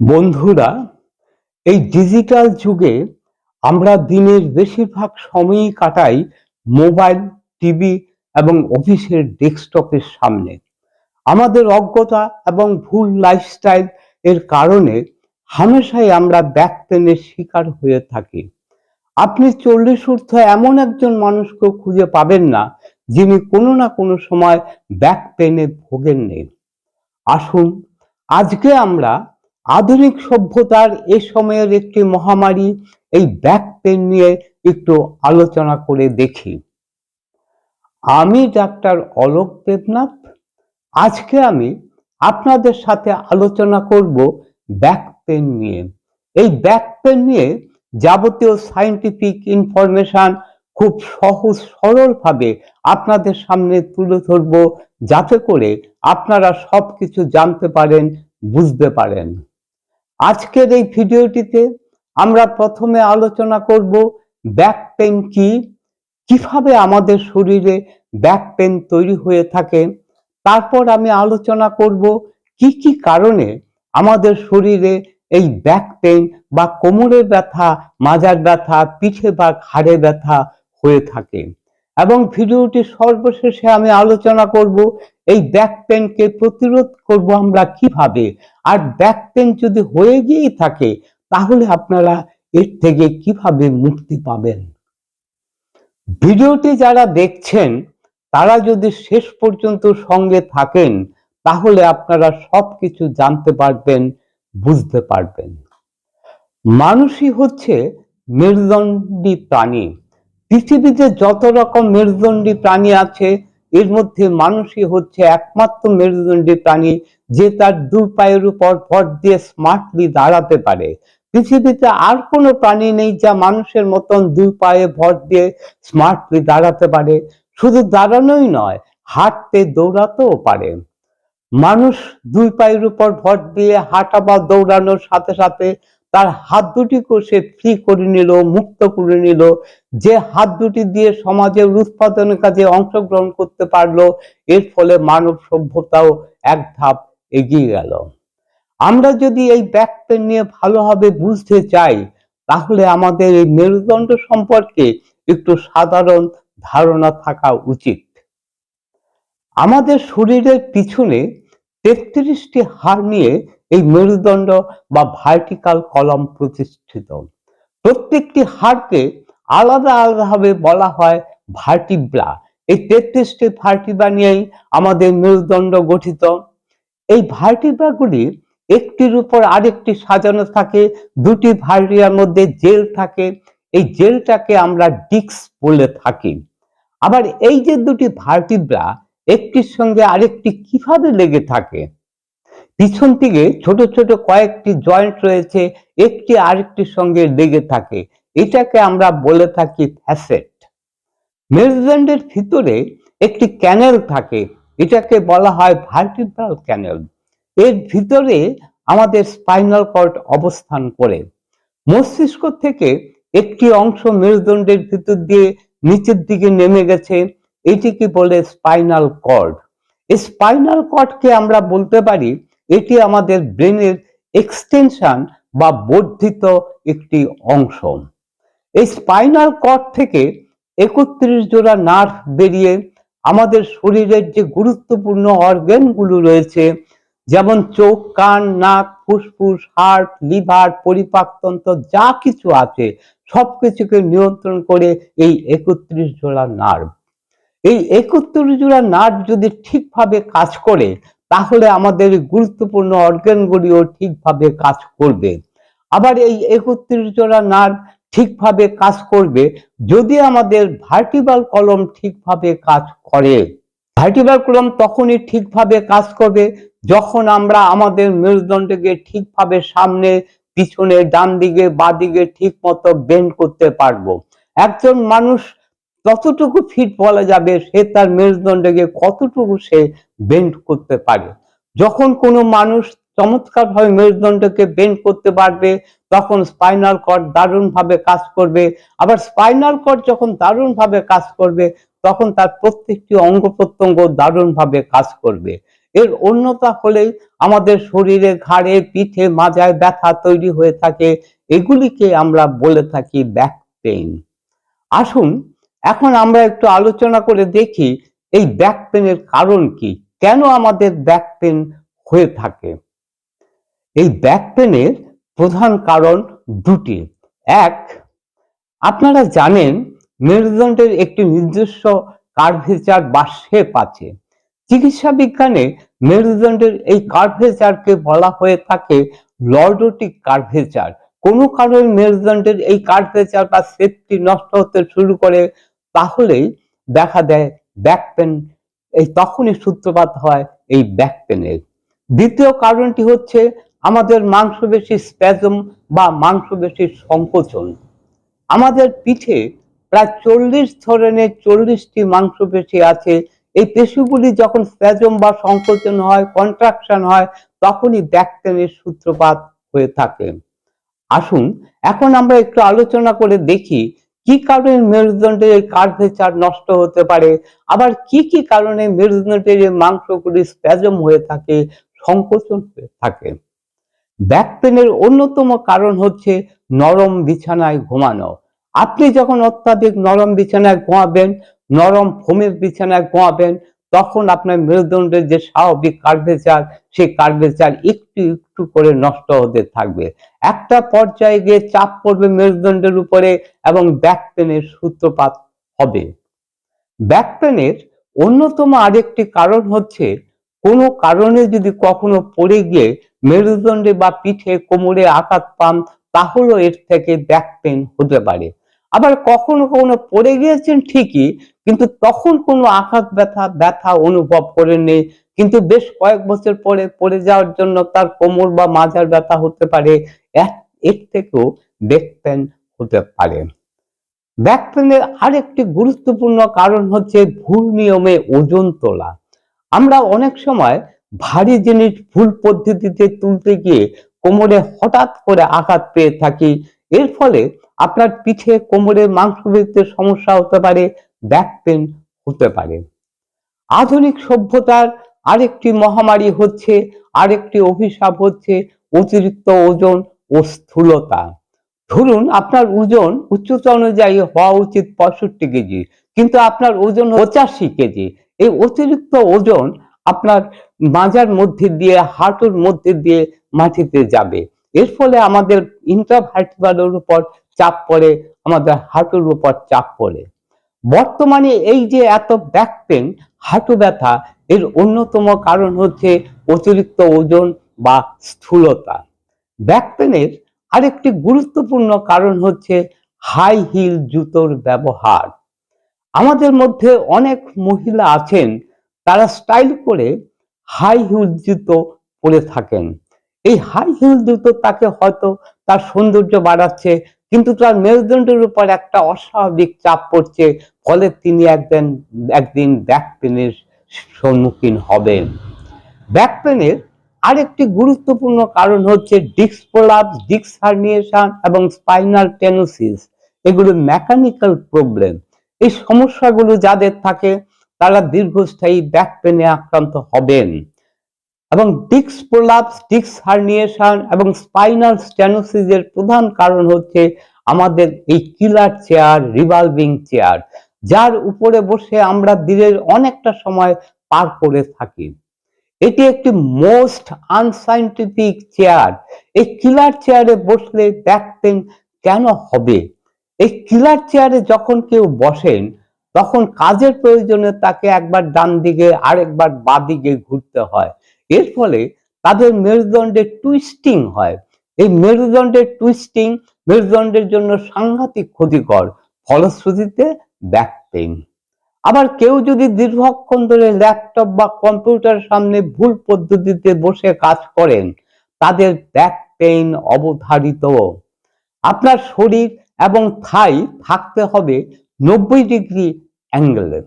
বন্ধুরা, এই ডিজিটাল যুগে আমরা দিনের বেশিরভাগ সময়ই কাটাই মোবাইল টিভি এবং অফিসের ডেস্কটপের সামনে। আমাদের অজ্ঞতা এবং ভুল লাইফস্টাইল এর কারণে হামেশাই আমরা ব্যাক পেনের শিকার হয়ে থাকি। আপনি চল্লিশ ঊর্ধ্ব এমন একজন মানুষকে খুঁজে পাবেন না, যিনি কোনো না কোনো সময় ব্যাক পেনে ভোগেন নেই আসুন, আজকে আমরা আধুনিক সভ্যতার এ সময়ের একটি মহামারী এই ব্যাক পেন নিয়ে একটু আলোচনা করে দেখি। আমি ডাক্তার অলোক দেবনাথ। আজকে আমি আপনাদের সাথে আলোচনা করব ব্যাক পেন নিয়ে। এই ব্যাক পেন নিয়ে যাবতীয় সায়েন্টিফিক ইনফরমেশন খুব সহজ সরলভাবে আপনাদের সামনে তুলে ধরব যাতে করে আপনারা সব কিছু জানতে পারেন, বুঝতে পারেন। আজকের এই ভিডিওটিতে আমরা প্রথমে আলোচনা করব ব্যাক পেন কি, কীভাবে আমাদের শরীরে ব্যাক পেন তৈরি হয়ে থাকে, তারপর আমি আলোচনা করব কি কি কারণে আমাদের শরীরে এই ব্যাক পেন বা কোমরের ব্যথা, মাজার ব্যথা, পিঠে বা ঘাড়ে ব্যথা হয়ে থাকে। এবং ভিডিওটি সর্বশেষে আমি আলোচনা করব, এই ব্যাক পেনকে প্রতিরোধ করব আমরা কীভাবে? আর ব্যাক পেন যদি হয়ে গিয়েই থাকে, তাহলে আপনারা এর থেকে কীভাবে মুক্তি পাবেন? ভিডিওটি যারা দেখছেন, তারা যদি শেষ পর্যন্ত সঙ্গে থাকেন, তাহলে আপনারা সবকিছু জানতে পারবেন, বুঝতে পারবেন। মানুষই হচ্ছে মেরুদণ্ডী প্রাণী। পৃথিবীতে যত রকম মেরুদণ্ডী প্রাণী আছে, এর মধ্যে মানুষই হচ্ছে একমাত্র মেরুদণ্ডী প্রাণী যে তার দু পায়ের উপর ভর দিয়ে স্মার্টলি দাঁড়াতে পারে। পৃথিবীতে আর কোনো প্রাণী নেই যা মানুষের মতন দুই পায়ে ভর দিয়ে স্মার্টলি দাঁড়াতে পারে। শুধু দাঁড়ানোই নয়, হাঁটতে দৌড়াতেও পারে। মানুষ দুই পায়ের উপর ভর দিয়ে হাঁটা বা দৌড়ানোর সাথে সাথে তার হাত দুটিকে সে ফ্রি করে নিল, মুক্ত করে নিল। যে হাত দুটি দিয়ে সমাজের উৎপাদনের কাজে অংশগ্রহণ করতে পারল, এর ফলে মানব সভ্যতাও এক ধাপ এগিয়ে গেল। আমরা যদি এই ব্যাক নিয়ে ভালোভাবে বুঝতে চাই, তাহলে আমাদের এই মেরুদণ্ড সম্পর্কে একটু সাধারণ ধারণা থাকা উচিত। আমাদের শরীরের পিছনে তেত্রিশটি হাড় নিয়ে এই মেরুদণ্ড বা ভার্টিক্যাল কলম প্রতিষ্ঠিত। প্রত্যেকটি হাড়কে আলাদা আলাদাভাবে বলা হয় ভার্টিব্রা এই তেত্রিশটি ভার্টিব্রা নিয়েই আমাদের মেরুদণ্ড গঠিত। এই ভার্টিব্রাগুলি একটির উপর আরেকটি সাজানো থাকে, দুটি ভার্টিয়ার মধ্যে জেল থাকে। এই জেলটাকে আমরা ডিক্স বলে থাকি। আবার এই যে দুটি ভার্টিব্রা একটির সঙ্গে আরেকটি কীভাবে লেগে থাকে? পিছন থেকে ছোট ছোট কয়েকটি জয়েন্ট রয়েছে, একটি আরেকটির সঙ্গে লেগে থাকে। এটাকে আমরা বলে থাকি ফ্যাসেট মেরুদণ্ডের ভিতরে একটি ক্যানেল থাকে, এটাকে বলা হয় ভার্টিব্রাল ক্যানেল এর ভিতরে আমাদের স্পাইনাল কর্ড অবস্থান করে। মস্তিষ্ক থেকে একটি অংশ মেরুদণ্ডের ভিতর দিয়ে নিচের দিকে নেমে গেছে, এটিকে বলে স্পাইনাল কর্ড এই স্পাইনাল কর্ডকে আমরা বলতে পারি এটি আমাদের ব্রেনের এক্সটেনশন বা বর্ধিত একটি অংশ। এই স্পাইনাল কর্ড থেকে একত্রিশ জোড়া নার্ভ বেরিয়ে আমাদের শরীরের যে গুরুত্বপূর্ণ অর্গানগুলো রয়েছে, যেমন চোখ, কান, নাক, ফুসফুস, হার্ট, লিভার, পরিপাকতন্ত্র, যা কিছু আছে, সবকিছুকে নিয়ন্ত্রণ করে এই একত্রিশ জোড়া নার্ভ। এই একত্রিশ জোড়া নার্ভ যদি ঠিকভাবে কাজ করে তাহলে আমাদের গুরুত্বপূর্ণ অর্গানগুলিও ঠিকভাবে কাজ করবে। আবার এই একত্রিশ জোড়া নার্ভ ঠিকভাবে কাজ করবে, যদি আমাদের ভার্টিবাল কলম ঠিকভাবে কাজ করে। ভার্টিবাল কলম তখনই ঠিকভাবে কাজ করবে, যখন আমরা আমাদের মেরুদণ্ডকে ঠিকভাবে সামনে, পিছনে ডান দিকে বা দিকে ঠিক মতো বেন্ড করতে পারব। একজন মানুষ ততটুকু ফিট বলা যাবে, সে তার মেরুদণ্ডকে কতটুকু সে বেন্ড করতে পারে। যখন কোনো মানুষ চমৎকারভাবে মেরুদণ্ডকে বেন্ড করতে পারবে, তখন স্পাইনাল কর্ড দারুণভাবে কাজ করবে। আবার স্পাইনাল কর্ড যখন দারুণভাবে কাজ করবে, তখন তার প্রত্যেকটি অঙ্গ প্রত্যঙ্গ দারুণভাবে কাজ করবে। এর অন্যতা হলেই আমাদের শরীরে ঘাড়ে, পিঠে, মাজায় ব্যথা তৈরি হয়ে থাকে। এগুলিকে আমরা বলে থাকি ব্যাক পেইন আসুন এখন আমরা একটু আলোচনা করে দেখি এই ব্যাক পেনের কারণ কি? কেন আমাদের ব্যাক পেন হয়ে থাকে? এই ব্যাক পেনের প্রধান কারণ দুটি। এক, আপনারা জানেন মেরুদণ্ডের একটি নিজস্ব কার্ভেচার বা শেপ আছে। চিকিৎসা বিজ্ঞানে মেরুদণ্ডের এই কার্ভেচারকে বলা হয়ে থাকে লর্ডোটিক কার্ভেচার কোনো কারণে মেরুদণ্ডের এই কার্ভেচার বা শেপটি নষ্ট হতে শুরু করে তাহলেই দেখা দেয় ব্যাক পেন এই তখনই সূত্রপাত হয় এই ব্যাক পেনের দ্বিতীয় কারণটি হচ্ছে আমাদের মাংসপেশি স্প্যাজম বা মাংসপেশির সংকোচন। আমাদের পিঠে প্রায় চল্লিশ ধরনের চল্লিশটি মাংসপেশি আছে। এই পেশিগুলি যখন স্প্যাজম বা সংকোচন হয় কন্ট্রাকশন হয়, তখনই ব্যাক পেনের সূত্রপাত হয়ে থাকে। আসুন, এখন আমরা একটু আলোচনা করে দেখি কি কারণে মেরুদণ্ডের কার্ভেচার নষ্ট হতে পারে? আবার কি কি কারণে মেরুদণ্ডের মাংসগুলি স্প্যাজম হয়ে থাকে, সংকোচন হয়ে থাকে? ব্যাক পেনের অন্যতম কারণ হচ্ছে নরম বিছানায় ঘুমানো। আপনি যখন অত্যাধিক নরম বিছানায় ঘুমাবেন, নরম ফোমের বিছানায় ঘুমাবেন তখন আপনার মেরুদণ্ডের যে স্বাভাবিক কার্ভেচার সেই কার্ভেচার একটু একটু করে নষ্ট হতে থাকবে। একটা পর্যায়ে গিয়ে চাপ পড়বে মেরুদণ্ডের উপরে এবং ব্যাক পেনের সূত্রপাত হবে। ব্যাক পেনের অন্যতম আরেকটি কারণ হচ্ছে, কোনো কারণে যদি কখনো পড়ে গিয়ে মেরুদণ্ডে বা পিঠে কোমরে আঘাত পান, তাহলেও এর থেকে ব্যাক পেন হতে পারে। আবার কখনো কখনো পড়ে গিয়েছেন ঠিকই, কিন্তু তখন কোনো আঘাত, ব্যথা ব্যথা অনুভব করেননি। কিন্তু বেশ কয়েক বছর পরে পড়ে যাওয়ার জন্য তার কোমর বা মাজার ব্যথা হতে পারে, এর থেকেও ব্যাক পেন হতে পারে। ব্যাক পেনের আরেকটি গুরুত্বপূর্ণ কারণ হচ্ছে ভুল নিয়মে ওজন তোলা। আমরা অনেক সময় ভারী জিনিস ভুল পদ্ধতিতে তুলতে গিয়ে কোমরে হঠাৎ করে আঘাত পেয়ে থাকি। এর ফলে আপনার পিঠে কোমরের মাংসপেশিতে সমস্যা হতে পারে ব্যাক পেন হতে পারে। আধুনিক সভ্যতার আরেকটি মহামারী হচ্ছে, আরেকটি অভিশাপ হচ্ছে অতিরিক্ত ওজন ও স্থূলতা। ধরুন আপনার ওজন উচ্চতা অনুযায়ী হওয়া উচিত পঁয়ষট্টি কেজি, কিন্তু আপনার ওজন পঁচাশি কেজি। এই অতিরিক্ত ওজন আপনার মাজার মধ্যে দিয়ে, হাঁটুর মধ্যে দিয়ে মাটিতে যাবে। এর ফলে আমাদের ইন্ট্রাভার্টিবালের উপর চাপ পড়ে, আমাদের হাঁটুর উপর চাপ পড়ে। বর্তমানে এই যে এত ব্যাক পেন হাঁটু ব্যথা, এর অন্যতম কারণ হচ্ছে অতিরিক্ত ওজন বা স্থূলতা। ব্যাক পেনের আরেকটি গুরুত্বপূর্ণ কারণ হচ্ছে হাই হিল জুতোর ব্যবহার। আমাদের মধ্যে অনেক মহিলা আছেন, তারা স্টাইল করে হাই হিল জুতো পরে থাকেন। এই হাই হিল জুতো তাকে হয়তো তার সৌন্দর্য বাড়াচ্ছে কিন্তু তার মেরুদণ্ডের উপর একটা অস্বাভাবিক চাপ পড়ছে, ফলে তিনি একদিন একদিন ব্যাক পেনের সম্মুখীন হবেন। ব্যাক পেনের আরেকটি গুরুত্বপূর্ণ কারণ হচ্ছে ডিস্ক প্রলাপস ডিস্ক হার্নিয়েশন এবং স্পাইনাল টেনোসিস এগুলো মেকানিক্যাল প্রবলেম এই সমস্যাগুলো যাদের থাকে, তারা দীর্ঘস্থায়ী ব্যাক পেনে আক্রান্ত হবেন। এবং ডিক্স প্রলাপস ডিক্স হার্নিয়েশন এবং স্পাইনাল স্ট্যানোসিসের প্রধান কারণ হচ্ছে আমাদের এই কিলার চেয়ার, রিভলভিং চেয়ার, যার উপরে বসে আমরা দিনের অনেকটা সময় পার করে থাকি। এটি একটি মোস্ট আনসাইন্টিফিক চেয়ার। এই কিলার চেয়ারে বসলে দেখতেন কেন হবে? এই কিলার চেয়ারে যখন কেউ বসেন, তখন কাজের প্রয়োজনে তাকে একবার ডান দিকে আরেকবার বা দিকে ঘুরতে হয়। এর ফলে তাদের মেরুদণ্ডে টুইস্টিং হয়। এই মেরুদণ্ডের টুইস্টিং মেরুদণ্ডের জন্য সাংঘাতিক ক্ষতিকর ফলশ্রুতিতে ব্যাক পেইন আবার কেউ যদি দীর্ঘক্ষণ ধরে ল্যাপটপ বা কম্পিউটার সামনে ভুল পদ্ধতিতে বসে কাজ করেন, তাদের ব্যাক পেইন অবধারিত। আপনার শরীর এবং থাই থাকতে হবে নব্বই ডিগ্রি অ্যাঙ্গেলে।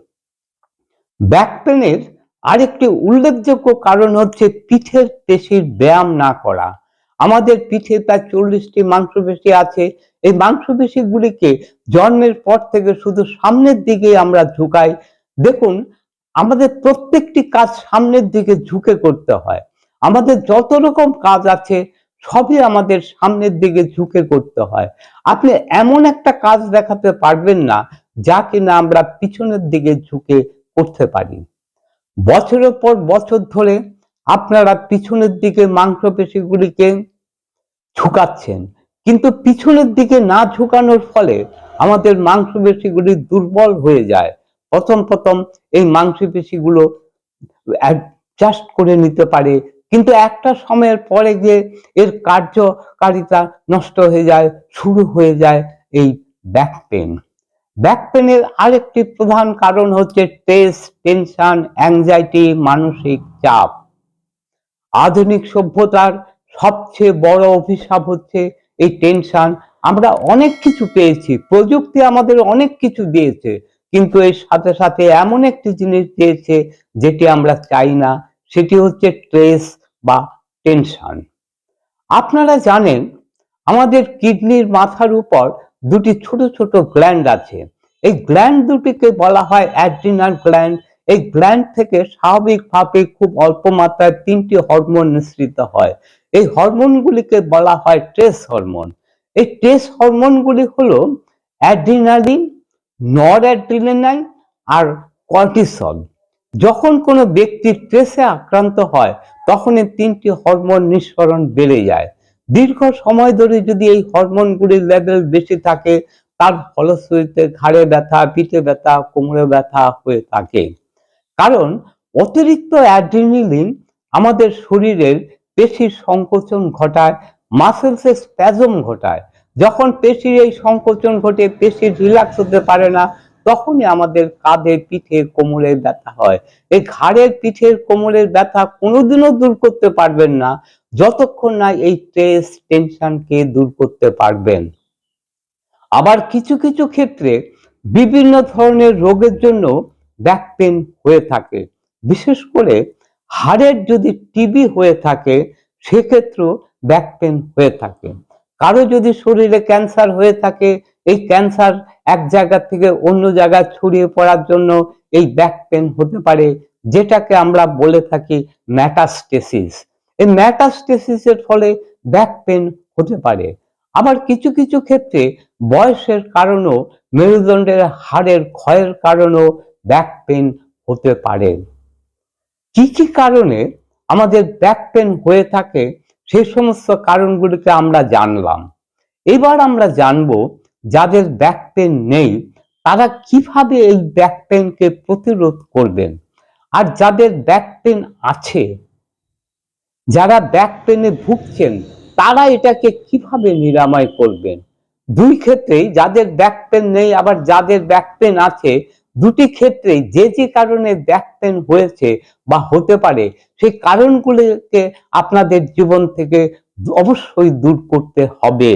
ব্যাক পেনের আরেকটি উল্লেখযোগ্য কারণ হচ্ছে পিঠের পেশির ব্যায়াম না করা। আমাদের পিঠে প্রায় চল্লিশটি মাংসপেশি আছে। এই মাংসপেশিগুলিকে জন্মের পর থেকে শুধু সামনের দিকে আমরা ঝুঁকাই। দেখুন, আমাদের প্রত্যেকটি কাজ সামনের দিকে ঝুঁকে করতে হয়। আমাদের যত রকম কাজ আছে, সবই আমাদের সামনের দিকে ঝুঁকে করতে হয়। আপনি এমন একটা কাজ দেখাতে পারবেন না, যা কিনা আমরা পিছনের দিকে ঝুঁকে করতে পারি। বছরের পর বছর ধরে আপনারা পিছনের দিকে মাংসপেশিগুলিকে ঝুঁকাচ্ছেন। কিন্তু পিছনের দিকে না ঝুঁকানোর ফলে আমাদের মাংসপেশিগুলি দুর্বল হয়ে যায়। প্রথম প্রথম এই মাংসপেশিগুলো অ্যাডজাস্ট করে নিতে পারে। কিন্তু একটা সময়ের পরে গিয়ে এর কার্যকারিতা নষ্ট হয়ে যায়, শুরু হয়ে যায় এই ব্যাক পেন ব্যাক পেনের আরেকটি প্রধান কারণ হচ্ছে স্ট্রেস টেনশন অ্যাংজাইটি মানসিক চাপ। আধুনিক সভ্যতার সবচেয়ে বড় অভিশাপ হচ্ছে এই টেনশন আমরা অনেক কিছু পেয়েছি, প্রযুক্তি আমাদের অনেক কিছু দিয়েছে, কিন্তু এর সাথে সাথে এমন একটি জিনিস দিয়েছে যেটি আমরা চাই না, সেটি হচ্ছে স্ট্রেস বা টেনশন আপনারা জানেন, আমাদের কিডনির মাথার উপর দুটি ছোট ছোট গ্ল্যান্ড আছে। এই গ্ল্যান্ড দুটিকে বলা হয় অ্যাড্রিনাল গ্ল্যান্ড এই গ্ল্যান্ড থেকে স্বাভাবিকভাবে খুব অল্প মাত্রায় তিনটি হরমোন নিঃসৃত হয়। এই হরমোনগুলিকে বলা হয় ট্রেস হরমোন এই ট্রেস হরমোনগুলি হলো অ্যাড্রিনালিন নর অ্যাড্রিনালাইন আর কর্টিসল যখন কোনো ব্যক্তি ট্রেসে আক্রান্ত হয় তখন এই তিনটি হরমোন নিঃসরণ বেড়ে যায়। দীর্ঘ সময় ধরে যদি এই হরমোনগুলির লেভেল বেশি থাকে, তার ফলশ্রুতিতে ঘাড়ে ব্যথা, পিঠে ব্যথা, কোমরে ব্যথা হয়ে থাকে। কারণ অতিরিক্ত অ্যাড্রিনালিন আমাদের শরীরের পেশির সংকোচন ঘটায় মাসেলসের স্প্যাজম ঘটায়। যখন পেশির এই সংকোচন ঘটে পেশি রিল্যাক্স হতে পারে না তখনই আমাদের কাঁধে পিঠে কোমরে ব্যথা হয়। এই ঘাড়ের পিঠের কোমরের ব্যথা কোনোদিনও দূর করতে পারবেন না। যতক্ষণ না এই স্ট্রেস টেনশনকে দূর করতে পারবেন। আবার কিছু কিছু ক্ষেত্রে বিভিন্ন ধরনের রোগের জন্য ব্যাক পেন হয়ে থাকে। বিশেষ করে হাড়ের যদি টিবি হয়ে থাকে, সেক্ষেত্রেও ব্যাক পেন হয়ে থাকে। কারও যদি শরীরে ক্যান্সার হয়ে থাকে, এই ক্যান্সার এক জায়গা থেকে অন্য জায়গায় ছড়িয়ে পড়ার জন্য এই ব্যাক পেন হতে পারে, যেটাকে আমরা বলে থাকি ম্যাটাস্টেসিস এই ম্যাটাস্টেসিসের ফলে ব্যাক পেন হতে পারে। আবার কিছু কিছু ক্ষেত্রে বয়সের কারণেও, মেরুদণ্ডের হাড়ের ক্ষয়ের কারণেও ব্যাক পেন হতে পারে। কি কি কারণে আমাদের ব্যাক পেন হয়ে থাকে সেই সমস্ত কারণগুলিকে আমরা জানলাম। এবার আমরা জানব যাদের ব্যাক পেন নেই, তারা কীভাবে এই ব্যাক পেনকে প্রতিরোধ করবেন? আর যাদের ব্যাক পেন আছে, যারা ব্যাক পেনে ভুগছেন, তারা এটাকে কীভাবে নিরাময় করবেন? দুই ক্ষেত্রেই যাদের ব্যাক পেন নেই, আবার যাদের ব্যাক পেন আছে, দুটি ক্ষেত্রে যে যে কারণে ব্যাক পেন হয়েছে বা হতে পারে, সেই কারণগুলিকে আপনাদের জীবন থেকে অবশ্যই দূর করতে হবে।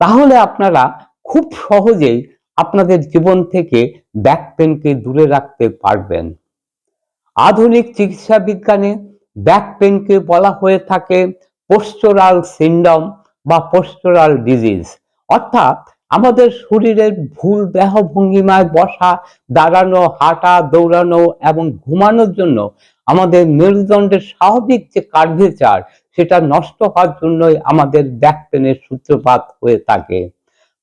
তাহলে আপনারা খুব সহজেই আপনাদের জীবন থেকে ব্যাক পেনকে দূরে রাখতে পারবেন। আধুনিক চিকিৎসা বিজ্ঞানে ব্যাক পেনকে বলা হয়ে থাকে পোস্টোরাল সিন্ডম বা পোস্টোরাল ডিজিজ অর্থাৎ আমাদের শরীরের ভুল দেহ ভঙ্গিমায় বসা, দাঁড়ানো, হাঁটা, দৌড়ানো এবং ঘুমানোর জন্য আমাদের মেরুদণ্ডের স্বাভাবিক যে কার্ভেচার সেটা নষ্ট হওয়ার জন্যই আমাদের ব্যাক পেনের সূত্রপাত হয়ে থাকে।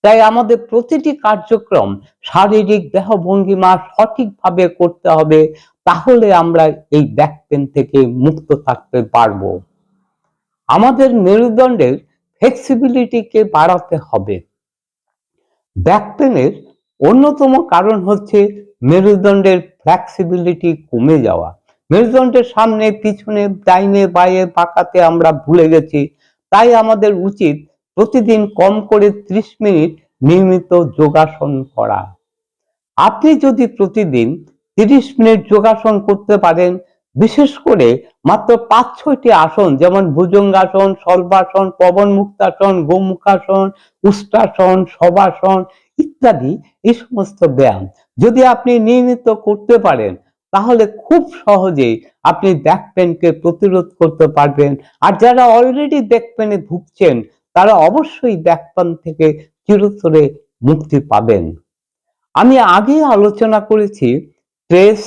তাই আমাদের প্রতিটি কার্যক্রম শারীরিক দেহ ভঙ্গিমা সঠিকভাবে করতে হবে, তাহলে আমরা এই ব্যাক পেন থেকে মুক্ত থাকতে পারব। আমাদের মেরুদণ্ডের ফ্লেক্সিবিলিটিকে বাড়াতে হবে। ব্যাক পেনের অন্যতম কারণ হচ্ছে মেরুদণ্ডের ফ্লেক্সিবিলিটি কমে যাওয়া। মেরুদণ্ডের সামনে, পিছনে, ডাইনে বাইরে পাকাতে আমরা ভুলে গেছি। তাই আমাদের উচিত প্রতিদিন কম করে ত্রিশ মিনিট নিয়মিত যোগাসন করা। আপনি যদি প্রতিদিন তিরিশ মিনিট যোগাসন করতে পারেন, বিশেষ করে মাত্র পাঁচ, ছয়টি আসন, যেমন ভুজঙ্গাসন, সর্বাসন পবন মুক্তাসন গোমুখাসন, উষ্টাসন সবাসন ইত্যাদি, এই সমস্ত ব্যায়াম। যদি আপনি নিয়মিত করতে পারেন তাহলে খুব সহজেই আপনি ব্যাক পেনকে প্রতিরোধ করতে পারবেন। আর যারা অলরেডি ব্যাক পেনে ভুগছেন, তারা অবশ্যই ব্যাক পেন থেকে চিরতরে মুক্তি পাবেন। আমি আগে আলোচনা করেছি স্ট্রেস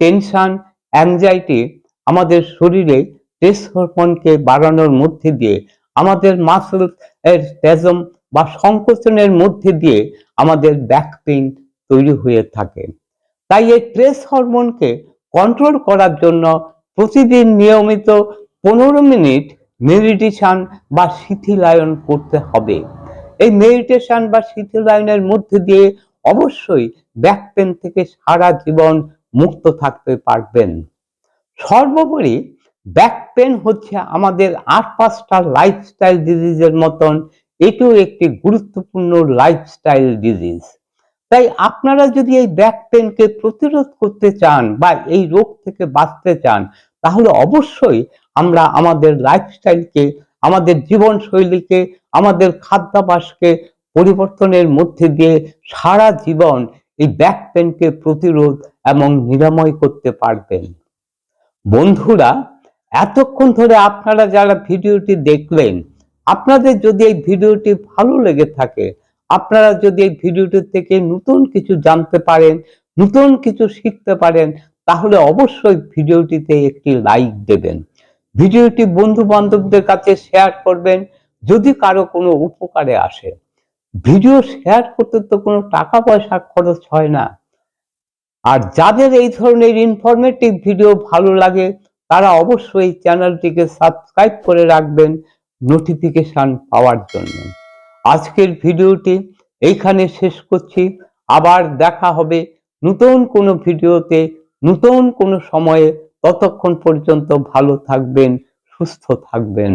টেনশন অ্যাংজাইটি আমাদের শরীরে স্ট্রেস হরমোনকে বাড়ানোর মধ্যে দিয়ে, আমাদের মাসেল এর স্প্যাজম বা সংকোচনের মধ্যে দিয়ে আমাদের ব্যাক পেইন তৈরি হয়ে থাকে। তাই এই স্ট্রেস হরমোনকে কন্ট্রোল করার জন্য প্রতিদিন নিয়মিত পনেরো মিনিট মেডিটেশন বা শিথিলায়ন করতে হবে। এই মেডিটেশন বা শিথিলায়নের মধ্যে দিয়ে অবশ্যই ব্যাক পেন থেকে সারা জীবন মুক্ত থাকতে পারবেন। সর্বোপরি ব্যাক পেন হচ্ছে আমাদের আট পাঁচটা লাইফস্টাইল ডিজিজের মতন, এটিও একটি গুরুত্বপূর্ণ লাইফস্টাইল ডিজিজ তাই আপনারা যদি এই ব্যাক পেনকে প্রতিরোধ করতে চান বা এই রোগ থেকে বাঁচতে চান, তাহলে অবশ্যই আমরা আমাদের লাইফস্টাইলকে আমাদের জীবনশৈলীকে, আমাদের খাদ্যাভ্যাসকে পরিবর্তনের মধ্যে দিয়ে সারা জীবন এই ব্যাক পেনকে প্রতিরোধ এবং নিরাময় করতে পারবেন। বন্ধুরা, এতক্ষণ ধরে আপনারা যারা ভিডিওটি দেখলেন, আপনাদের যদি এই ভিডিওটি ভালো লেগে থাকে আপনারা যদি এই ভিডিওটি থেকে নতুন কিছু জানতে পারেন, নতুন কিছু শিখতে পারেন, তাহলে অবশ্যই ভিডিওটিতে একটি লাইক দেবেন। ভিডিওটি বন্ধু বান্ধবদের কাছে শেয়ার করবেন যদি কারও কোনো উপকারে আসে। ভিডিও শেয়ার করতে তো কোনো টাকা পয়সা খরচ হয় না। আর যাদের এই ধরনের ইনফরমেটিভ ভিডিও ভালো লাগে, তারা অবশ্যই চ্যানেলটিকে সাবস্ক্রাইব করে রাখবেন নোটিফিকেশন পাওয়ার জন্য। আজকের ভিডিওটি এইখানে শেষ করছি। আবার দেখা হবে নতুন কোনো ভিডিওতে, নতুন কোনো সময়ে। ততক্ষণ পর্যন্ত ভালো থাকবেন, সুস্থ থাকবেন।